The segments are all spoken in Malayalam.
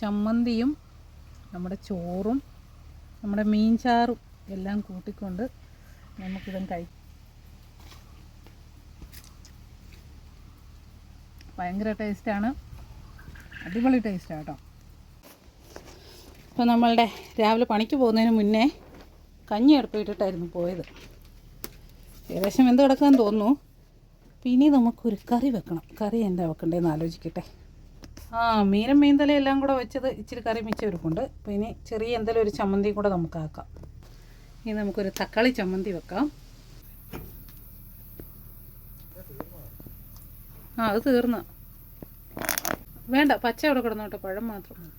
ചമ്മന്തിയും നമ്മുടെ ചോറും നമ്മുടെ മീൻചാറും എല്ലാം കൂട്ടിക്കൊണ്ട് നമുക്കിതും കഴി ഭയങ്കര ടേസ്റ്റാണ്. അടിപൊളി ടേസ്റ്റാണ് കേട്ടോ. ഇപ്പോൾ നമ്മളുടെ രാവിലെ പണിക്ക് പോകുന്നതിന് മുന്നേ കഞ്ഞി അടുപ്പിട്ടിട്ടായിരുന്നു പോയത്. ഏകദേശം എന്ത് കിടക്കാൻ തോന്നുന്നു. പിന്നെ നമുക്കൊരു കറി വെക്കണം. കറി എന്താ വെക്കണ്ടേന്ന് ആലോചിക്കട്ടെ. ആ മീനും മീൻതലയും എല്ലാം കൂടെ വെച്ചത് ഇച്ചിരി കറി മിച്ചം ഇരിപ്പുണ്ട് അപ്പോൾ ഇനി ചെറിയ എന്തെങ്കിലും ഒരു ചമ്മന്തി കൂടെ നമുക്ക് ആക്കാം ഇനി നമുക്കൊരു തക്കാളി ചമ്മന്തി വെക്കാം. ആ അത് തീർന്ന. വേണ്ട പച്ച അവിടെ കിടന്നോട്ടെ പഴം മാത്രം മതി.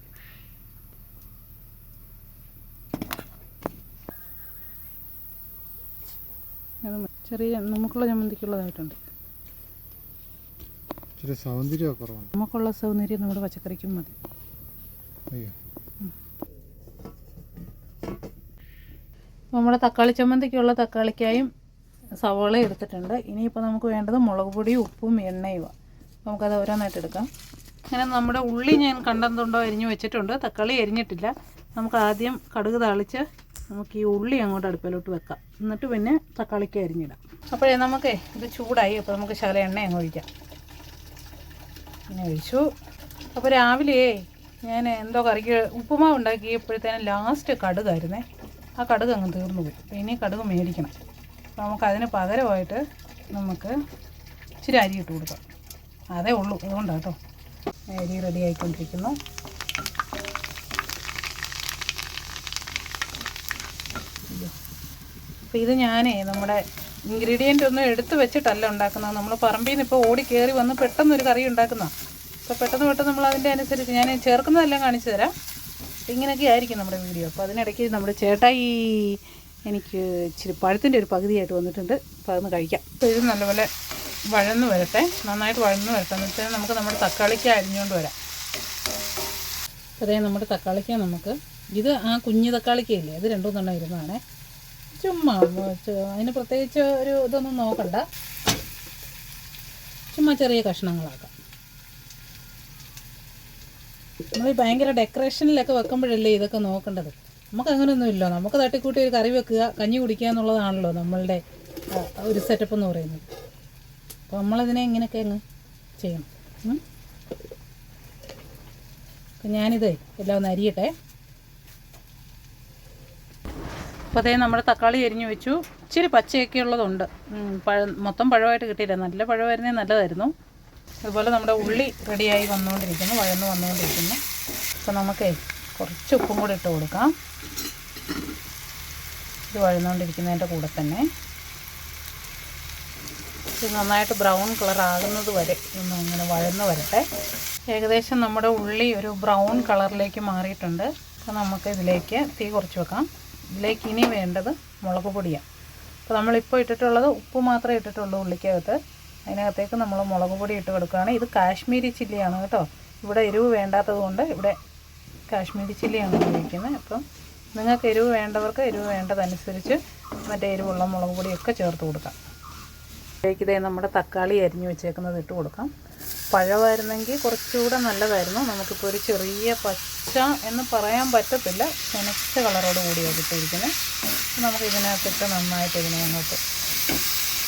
മതി. ചെറിയ നമുക്കുള്ള ചമ്മന്തിക്കുള്ളതായിട്ടുണ്ട്. ഇച്ചിരി സൗന്ദര്യമൊക്കെ കുറവാണ്. നമുക്കുള്ള സൗന്ദര്യം നമ്മുടെ പച്ചക്കറിക്കും മതി. അയ്യോ. നമ്മുടെ തക്കാളി ചമ്മന്തിക്കുള്ള തക്കാളിക്കായും സവോള എടുത്തിട്ടുണ്ട്. ഇനിയിപ്പോൾ നമുക്ക് വേണ്ടത് മുളക് പൊടിയും ഉപ്പും എണ്ണയും നമുക്കത് ഓരോന്നായിട്ട് എടുക്കാം. അങ്ങനെ നമ്മുടെ ഉള്ളി ഞാൻ കണ്ടെന്തുണ്ടോ അരിഞ്ഞു വെച്ചിട്ടുണ്ട്. തക്കാളി അരിഞ്ഞിട്ടില്ല. നമുക്ക് ആദ്യം കടുക് താളിച്ച് നമുക്ക് ഈ ഉള്ളി അങ്ങോട്ട് അടുപ്പിലോട്ട് വെക്കാം. എന്നിട്ട് പിന്നെ തക്കാളിക്ക് അരിഞ്ഞിടാം. അപ്പോഴേ നമുക്ക് ഇത് ചൂടായി. അപ്പോൾ നമുക്ക് ശകല എണ്ണ അങ്ങ് ഒഴിക്കാം. എണ്ണ ഒഴിച്ചു അപ്പോൾ രാവിലെ ഞാൻ എന്തോ കറിക്ക് ഉപ്പുമാവ് ഉണ്ടാക്കിയപ്പോഴത്തേനും ലാസ്റ്റ് കടുകായിരുന്നേ. ആ കടുക് അങ്ങ് തീർന്നു പോയി. ഇനി കടുക് മേടിക്കണം. അപ്പോൾ നമുക്ക് അതിന് പകരമായിട്ട് നമുക്ക് ഇച്ചിരി അരി ഇട്ട് കൊടുക്കാം. അതേ ഉള്ളൂ. അതുകൊണ്ടാണ് കേട്ടോ അരി റെഡി ആയിക്കൊണ്ടിരിക്കുന്നു. അപ്പോൾ ഇത് ഞാനേ നമ്മുടെ ഇൻഗ്രീഡിയന്റ് ഒന്നും എടുത്ത് വെച്ചിട്ടല്ല ഉണ്ടാക്കുന്നത്. നമ്മൾ പറമ്പിൽ നിന്ന് ഇപ്പോൾ ഓടി കയറി വന്ന് പെട്ടെന്ന് ഒരു കറി ഉണ്ടാക്കുന്ന. അപ്പോൾ പെട്ടെന്ന് പെട്ടെന്ന് നമ്മൾ അതിന്റെ അനുസരിച്ച് ഞാൻ ചേർക്കുന്നതെല്ലാം കാണിച്ചു തരാം. ഇങ്ങനെയൊക്കെ ആയിരിക്കും നമ്മുടെ വീഡിയോ. അപ്പോൾ അതിനിടയ്ക്ക് നമ്മുടെ ചേട്ടായി എനിക്ക് ഇച്ചിരി പഴത്തിന്റെ ഒരു പകുതിയായിട്ട് വന്നിട്ടുണ്ട്. അപ്പോൾ അതൊന്ന് കഴിക്കാം. ഇത് നല്ലപോലെ വഴന്ന് വരട്ടെ. നന്നായിട്ട് വഴന്ന് വരട്ടെ. എന്ന് വെച്ചാൽ നമുക്ക് നമ്മുടെ തക്കാളിക്ക് അരിഞ്ഞുകൊണ്ട് വരാം. അതായത് അതേ നമ്മുടെ തക്കാളിക്ക നമുക്ക്. ഇത് ആ കുഞ്ഞു തക്കാളിക്കയില്ലേ? അത് രണ്ടു മൂന്നെണ്ണം ഇരുന്നതാണേ. ചുമ്മാ അതിന് പ്രത്യേകിച്ച് ഒരു ഇതൊന്നും നോക്കണ്ട. ചുമ്മാ ചെറിയ കഷ്ണങ്ങളാക്കാം. നമ്മൾ ഈ ഭയങ്കര ഡെക്കറേഷനിലൊക്കെ വെക്കുമ്പോഴല്ലേ ഇതൊക്കെ നോക്കേണ്ടത്? നമുക്ക് അങ്ങനെയൊന്നുമില്ല നമുക്ക് തട്ടിക്കൂട്ടി ഒരു കറി വെക്കുക കഞ്ഞി കുടിക്കുക എന്നുള്ളതാണല്ലോ നമ്മളുടെ ഒരു സെറ്റപ്പ് എന്ന് പറയുന്നത്. അപ്പോൾ നമ്മളതിനെ ഇങ്ങനെയൊക്കെ അങ്ങ് ചെയ്യണം. ഞാനിത് എല്ലാം ഒന്ന് അരിയട്ടെ. അപ്പോൾ അതേ നമ്മുടെ തക്കാളി എരിഞ്ഞു വെച്ചു. ഇച്ചിരി പച്ചയൊക്കെ ഉള്ളതുണ്ട് പഴം മൊത്തം പഴമായിട്ട് കിട്ടിയില്ല. നല്ല പഴമായിരുന്നേ നല്ലതായിരുന്നു. അതുപോലെ നമ്മുടെ ഉള്ളി റെഡിയായി വന്നുകൊണ്ടിരിക്കുന്നു വഴന്ന് വന്നുകൊണ്ടിരിക്കുന്നു. അപ്പോൾ നമുക്കേ കുറച്ച് ഉപ്പും കൂടി ഇട്ട് കൊടുക്കാം. ഇത് വഴന്നുകൊണ്ടിരിക്കുന്നതിന്റെ കൂടെ തന്നെ. ഇത് നന്നായിട്ട് ബ്രൗൺ കളർ ആകുന്നത് വരെ ഒന്ന് അങ്ങനെ വഴന്ന് വരട്ടെ. ഏകദേശം നമ്മുടെ ഉള്ളി ഒരു ബ്രൗൺ കളറിലേക്ക് മാറിയിട്ടുണ്ട്. അപ്പോൾ നമുക്ക് ഇതിലേക്ക് തീ കുറച്ച് വെക്കാം. ഇതിലേക്ക് ഇനി വേണ്ടത് മുളക് പൊടിയാണ് അപ്പോൾ നമ്മളിപ്പോൾ ഇട്ടിട്ടുള്ളത് ഉപ്പ് മാത്രമേ ഇട്ടിട്ടുള്ളൂ ഉള്ളിക്കകത്ത്. അതിനകത്തേക്ക് നമ്മൾ മുളക് പൊടി ഇട്ട് കൊടുക്കുകയാണ്. ഇത് കാശ്മീരി ചില്ലിയാണ് കേട്ടോ. ഇവിടെ എരിവ് വേണ്ടാത്തത് കൊണ്ട് ഇവിടെ കാശ്മീരി ചില്ലിയാണ് ഉപയോഗിക്കുന്നത്. അപ്പം നിങ്ങൾക്ക് എരിവ് വേണ്ടവർക്ക് എരിവ് വേണ്ടതനുസരിച്ച് മറ്റേ എരിവുള്ള മുളക് പൊടിയൊക്കെ ചേർത്ത് കൊടുക്കാം. ഇതിലേക്ക് ഇതേ നമ്മുടെ തക്കാളി അരിഞ്ഞു വെച്ചേക്കുന്നത് ഇട്ട് കൊടുക്കാം. പഴമായിരുന്നെങ്കിൽ കുറച്ചുകൂടെ നല്ലതായിരുന്നു. നമുക്കിപ്പോൾ ഒരു ചെറിയ പച്ച എന്ന് പറയാൻ പറ്റത്തില്ല. ചെനച്ച കളറോട് കൂടിയാണ് കിട്ടിയിരിക്കുന്നത് നമുക്ക് ഇതിനകത്തിട്ട് നന്നായിട്ട് ഇതിനെ അങ്ങോട്ട്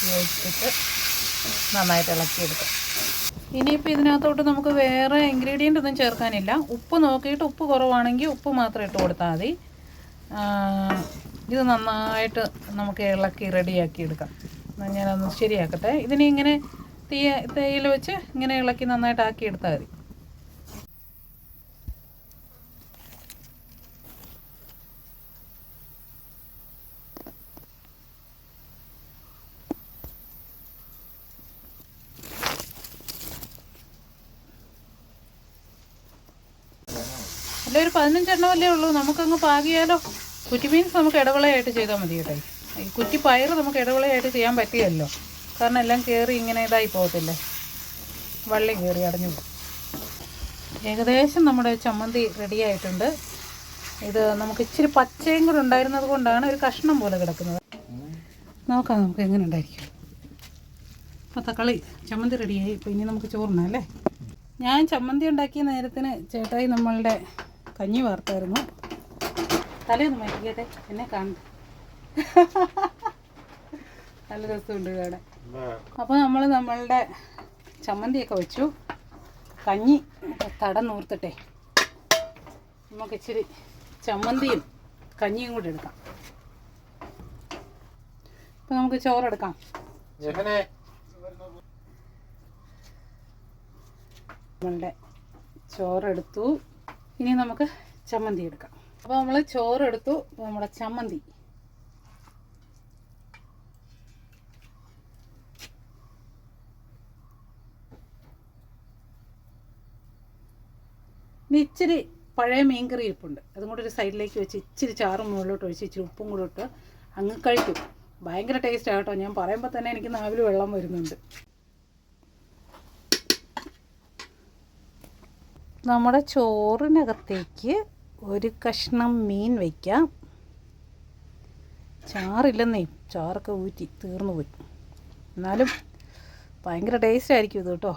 യോജിപ്പിച്ച് നന്നായിട്ട് ഇളക്കിയെടുക്കാം. ഇനിയിപ്പോൾ ഇതിനകത്തോട്ട് നമുക്ക് വേറെ ഇൻഗ്രീഡിയന്റ് ഒന്നും ചേർക്കാനില്ല. ഉപ്പ് നോക്കിയിട്ട് ഉപ്പ് കുറവാണെങ്കിൽ ഉപ്പ് മാത്രം ഇട്ട് കൊടുത്താൽ മതി. ഇത് നന്നായിട്ട് നമുക്ക് ഇളക്കി റെഡിയാക്കി എടുക്കാം. ഞാനൊന്ന് ശരിയാക്കട്ടെ. ഇതിനെ ഇങ്ങനെ തീ തേയിൽ വെച്ച് ഇങ്ങനെ ഇളക്കി നന്നായിട്ട് ആക്കി എടുത്താൽ മതി. അല്ല ഒരു പതിനഞ്ചെണ്ണം അല്ലേ ഉള്ളൂ. നമുക്കങ്ങ് പാകിയാലോ. കുറ്റി മീൻസ് നമുക്ക് ഇടവിളയായിട്ട് ചെയ്താൽ മതി കേട്ടോ ഈ കുറ്റി പയറ് നമുക്ക് ഇടവിളയായിട്ട് ചെയ്യാൻ പറ്റിയല്ലോ. കാരണം എല്ലാം കയറി ഇങ്ങനെ ഇതായി പോകത്തില്ലേ? വള്ളി കയറി അടഞ്ഞു ഏകദേശം നമ്മുടെ ചമ്മന്തി റെഡിയായിട്ടുണ്ട് ഇത് നമുക്ക് ഇച്ചിരി പച്ചയും കൂടെ ഉണ്ടായിരുന്നത് കൊണ്ടാണ് ഒരു കഷ്ണം പോലെ കിടക്കുന്നത്. നോക്കാം നമുക്ക് എങ്ങനെ ഉണ്ടായിരിക്കും. അപ്പോൾ തക്കാളി ചമ്മന്തി റെഡിയായി ഇപ്പോൾ ഇനി നമുക്ക് ചോറിനാം അല്ലേ? ഞാൻ ചമ്മന്തി ഉണ്ടാക്കിയ നേരത്തിന് ചേട്ടായി നമ്മളുടെ കഞ്ഞി വാർത്തായിരുന്നു. തലേന്ന് മാറ്റിക്കട്ടെ എന്നെ കാണണ്ട നല്ല രസമുണ്ട് കാണാൻ. അപ്പോൾ നമ്മൾ നമ്മളുടെ ചമ്മന്തിയൊക്കെ വെച്ചു. കഞ്ഞി തടം നൂർത്തട്ടെ. നമുക്ക് ഇച്ചിരി ചമ്മന്തിയും കഞ്ഞിയും കൂടി എടുക്കാം. ഇപ്പൊ നമുക്ക് ചോറെടുക്കാം. നമ്മളുടെ ചോറെടുത്തു. ഇനി നമുക്ക് ചമ്മന്തി എടുക്കാം. അപ്പോൾ നമ്മൾ ചോറെടുത്തു. നമ്മുടെ ചമ്മന്തി. ഇനി ഇച്ചിരി പഴയ മീൻകറി ഇരിപ്പുണ്ട്. അതും കൂടെ ഒരു സൈഡിലേക്ക് വെച്ച് ഇച്ചിരി ചാറും മുകളിലോട്ട് ഒഴിച്ച് ഇച്ചിരി ഉപ്പും കൂടെ ഇട്ട് അങ്ങ് കഴിക്കും. ഭയങ്കര ടേസ്റ്റ് ആട്ടോ ഞാൻ പറയുമ്പോൾ തന്നെ എനിക്ക് നാവിൽ വെള്ളം വരുന്നുണ്ട്. നമ്മുടെ ചോറിനകത്തേക്ക് ഒരു കഷ്ണം മീൻ വയ്ക്കാം ചാറില്ലെന്നേ ചാറൊക്കെ ഊറ്റി തീർന്നു പോയി. എന്നാലും ഭയങ്കര ടേസ്റ്റ് ആയിരിക്കും ഇത് കേട്ടോ.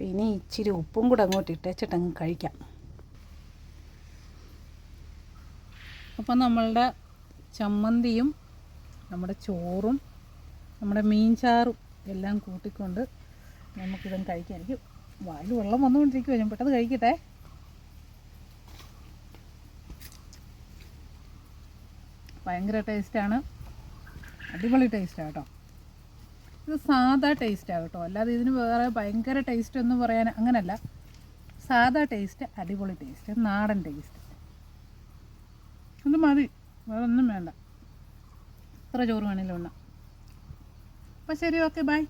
പിന്നെ ഇച്ചിരി ഉപ്പും കൂടെ അങ്ങോട്ട് ഇട്ടേച്ചിട്ട് അങ്ങ് കഴിക്കാം. അപ്പം നമ്മളുടെ ചമ്മന്തിയും നമ്മുടെ ചോറും നമ്മുടെ മീൻചാറും എല്ലാം കൂട്ടിക്കൊണ്ട് നമുക്കിതും കഴിക്കാം. എനിക്ക് വായിൽ വെള്ളം വന്നുകൊണ്ടിരിക്കുമോ ഞാൻ പെട്ടെന്ന് കഴിക്കട്ടെ? ഭയങ്കര ടേസ്റ്റാണ് അടിപൊളി ടേസ്റ്റാണ് കേട്ടോ. ഇത് സാധാ ടേസ്റ്റാണ് കേട്ടോ. അല്ലാതെ ഇതിന് വേറെ ഭയങ്കര ടേസ്റ്റ് എന്ന് പറയാൻ അങ്ങനല്ല. സാധാ ടേസ്റ്റ് അടിപൊളി ടേസ്റ്റ് നാടൻ ടേസ്റ്റ് ഇത് മതി. വേറെ ഒന്നും വേണ്ട. എത്ര ചോറ് വേണേലും ഉണ്ണാം. അപ്പം ശരി ഓക്കെ ബൈ